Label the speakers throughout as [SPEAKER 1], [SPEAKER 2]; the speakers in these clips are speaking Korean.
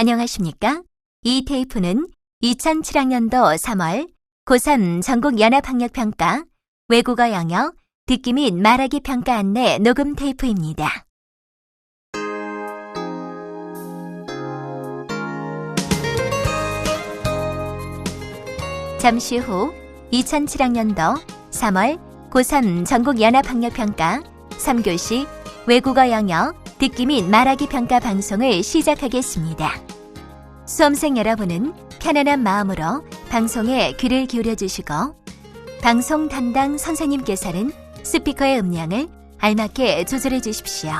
[SPEAKER 1] 안녕하십니까? 이 테이프는 2007학년도 3월 고3 전국 연합학력평가 외국어 영역 듣기 및 말하기 평가 안내 녹음 테이프입니다. 잠시 후 2007학년도 3월 고3 전국 연합학력평가 3교시 외국어 영역 듣기 및 말하기 평가 방송을 시작하겠습니다. 수험생 여러분은 편안한 마음으로 방송에 귀를 기울여 주시고 방송 담당 선생님께서는 스피커의 음량을 알맞게 조절해 주십시오.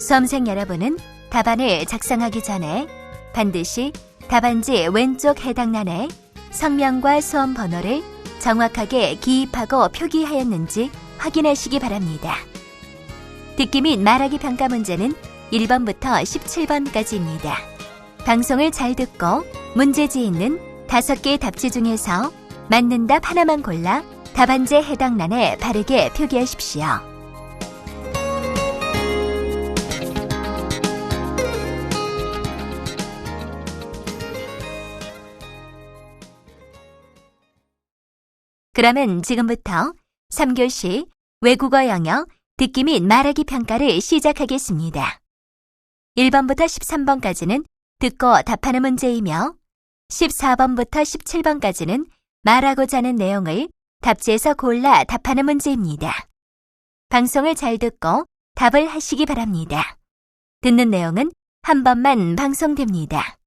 [SPEAKER 1] 수험생 여러분은 답안을 작성하기 전에 반드시 답안지 왼쪽 해당 란에 성명과 수험 번호를 정확하게 기입하고 표기하였는지 확인하시기 바랍니다. 듣기 및 말하기 평가 문제는 1번부터 17번까지입니다. 방송을 잘 듣고 문제지에 있는 5개의 답지 중에서 맞는 답 하나만 골라 답안지에 해당란에 바르게 표기하십시오. 그러면 지금부터 3교시 외국어 영역 듣기 및 말하기 평가를 시작하겠습니다. 1번부터 13번까지는 듣고 답하는 문제이며 14번부터 17번까지는 말하고자 하는 내용을 답지에서 골라 답하는 문제입니다. 방송을 잘 듣고 답을 하시기 바랍니다. 듣는 내용은 한 번만 방송됩니다.